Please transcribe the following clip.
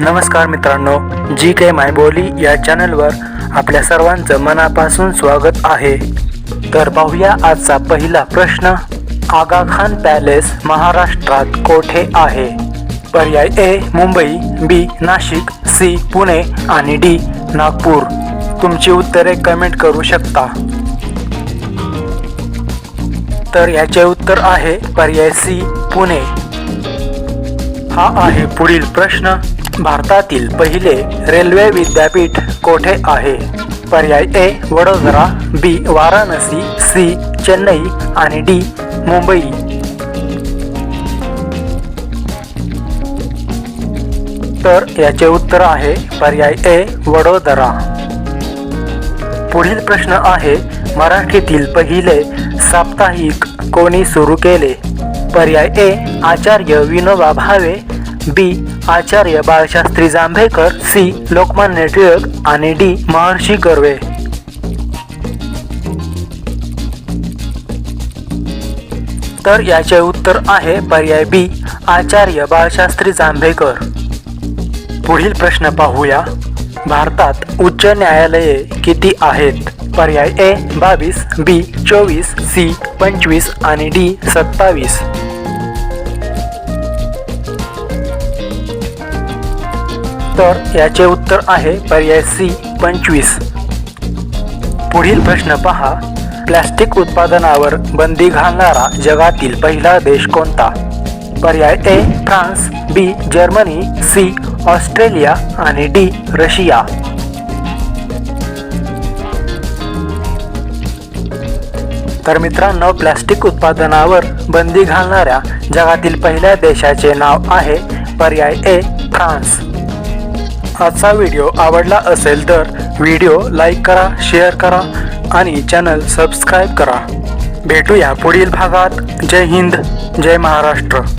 नमस्कार मित्रांनो जी के मायबोली या चॅनलवर आपल्या सर्वांचं मनापासून स्वागत आहे. तर पाहूया आजचा पहिला प्रश्न. आगा खान पॅलेस महाराष्ट्रात कोठे आहे? पर्याय A Mumbai B Nashik C Pune आणि डी नागपूर. तुमची उत्तरे कमेंट करू शकता. तर याचे उत्तर आहे पर्याय सी पुणे. हा आहे पुढील प्रश्न. भारतातील पहिले रेल्वे विद्यापीठ कोठे आहे? पर्याय A Vadodara B Varanasi C Chennai आणि डी मुंबई. तर याचे उत्तर आहे पर्याय ए वडोदरा. पुढील प्रश्न आहे मराठीतील पहिले साप्ताहिक कोणी सुरू केले? पर्याय A Acharya Vinoba Bhave B. Acharya Balshastri Jambhekar C. Lokmanya Tilak आणि डी. महर्षी कर्वे तर याचे उत्तर आहे पर्याय बी. आचार्य बाळशास्त्री जांभेकर. पुढील प्रश्न पाहूया. भारतात उच्च न्यायालये किती आहेत? पर्याय ए बावीस बी चोवीस सी पंचवीस आणि डी सत्तावीस. तर याचे उत्तर आहे पर्याय सी पंचवीस. पुढील प्रश्न पहा. प्लॅस्टिक उत्पादनावर बंदी घालणारा जगातील पहिला देश कोणता? पर्याय A France B Germany C Australia आणि डी रशिया. तर मित्रांनो प्लॅस्टिक उत्पादनावर बंदी घालणाऱ्या जगातील पहिल्या देशाचे नाव आहे पर्याय ए फ्रान्स. आजचा व्हिडिओ आवडला असेल तर व्हिडिओ लाईक करा शेअर करा आणि चॅनल सबस्क्राईब करा. भेटूया पुढील भागात. जय हिंद जय महाराष्ट्र.